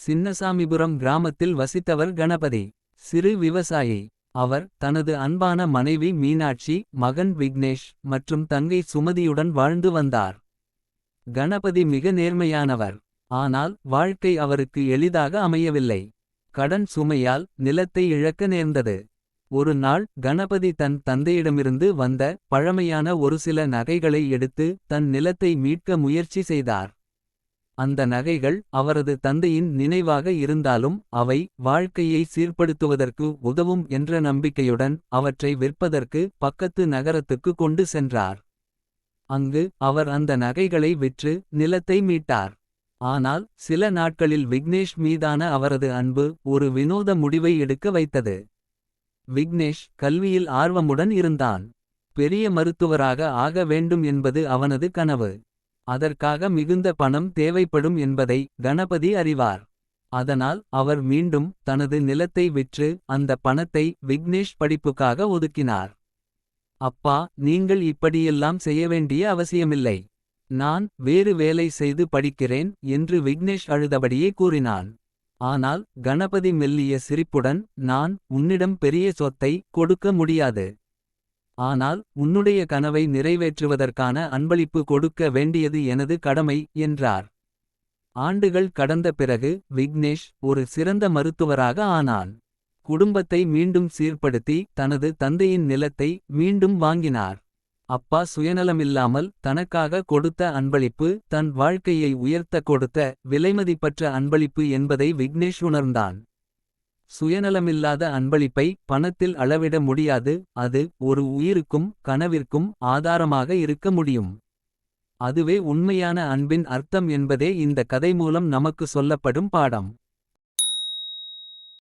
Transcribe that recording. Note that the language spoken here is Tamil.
சின்னசாமிபுரம் கிராமத்தில் வசித்தவர் கணபதி. சிறு விவசாயி. அவர் தனது அன்பான மனைவி மீனாட்சி. மகன் விக்னேஷ் மற்றும் தங்கை சுமதியுடன் வாழ்ந்து வந்தார். கணபதி மிக நேர்மையானவர். ஆனால் வாழ்க்கை அவருக்கு எளிதாக அமையவில்லை. கடன் சுமையால் நிலத்தை இழக்க நேர்ந்தது. ஒரு நாள் கணபதி தன் தந்தையிடமிருந்து வந்த பழமையான ஒரு சில நகைகளை எடுத்து தன் நிலத்தை மீட்க முயற்சி செய்தார். அந்த நகைகள் அவரது தந்தையின் நினைவாக இருந்தாலும் அவை வாழ்க்கையை சீர்படுத்துவதற்கு உதவும் என்ற நம்பிக்கையுடன் அவற்றை விற்பதற்கு பக்கத்து நகரத்துக்கு கொண்டு சென்றார். அங்கு அவர் அந்த நகைகளை விற்று நிலத்தை மீட்டார். ஆனால் சில நாட்களில் விக்னேஷ் மீதான அவரது அன்பு ஒரு வினோத முடிவை எடுக்க வைத்தது. விக்னேஷ் கல்வியில் ஆர்வமுடன் இருந்தான். பெரிய மருத்துவராக ஆக வேண்டும் என்பது அவனது கனவு. அதற்காக மிகுந்த பணம் தேவைப்படும் என்பதை கணபதி அறிவார். அதனால் அவர் மீண்டும் தனது நிலத்தை விற்று அந்த பணத்தை விக்னேஷ் படிப்புக்காக ஒதுக்கினார். அப்பா நீங்கள் இப்படியெல்லாம் செய்ய வேண்டிய அவசியமில்லை. நான் வேறு வேலை செய்து படிக்கிறேன் என்று விக்னேஷ் அழுதபடியே கூறினான். ஆனால் கணபதி மெல்லிய சிரிப்புடன் நான் உன்னிடம் பெரிய சொத்தை கொடுக்க முடியாது. ஆனால் உன்னுடைய கனவை நிறைவேற்றுவதற்கான அன்பளிப்பு கொடுக்க வேண்டியது எனது கடமை என்றார். ஆண்டுகள் கடந்த பிறகு விக்னேஷ் ஒரு சிறந்த மருத்துவராக ஆனான். குடும்பத்தை மீண்டும் சீர்படுத்தி தனது தந்தையின் நிலத்தை மீண்டும் வாங்கினார். அப்பா சுயநலமில்லாமல் தனக்காக கொடுத்த அன்பளிப்பு தன் வாழ்க்கையை உயர்த்த கொடுத்த விலைமதிப்பற்ற அன்பளிப்பு என்பதை விக்னேஷ் உணர்ந்தான். சுயநலமில்லாத அன்பளிப்பை பணத்தில் அளவிட முடியாது அது ஒரு உயிருக்கும் கனவிற்கும் ஆதாரமாக இருக்க முடியும். அதுவே உண்மையான அன்பின் அர்த்தம் என்பதே இந்த கதை மூலம் நமக்கு சொல்லப்படும் பாடம்.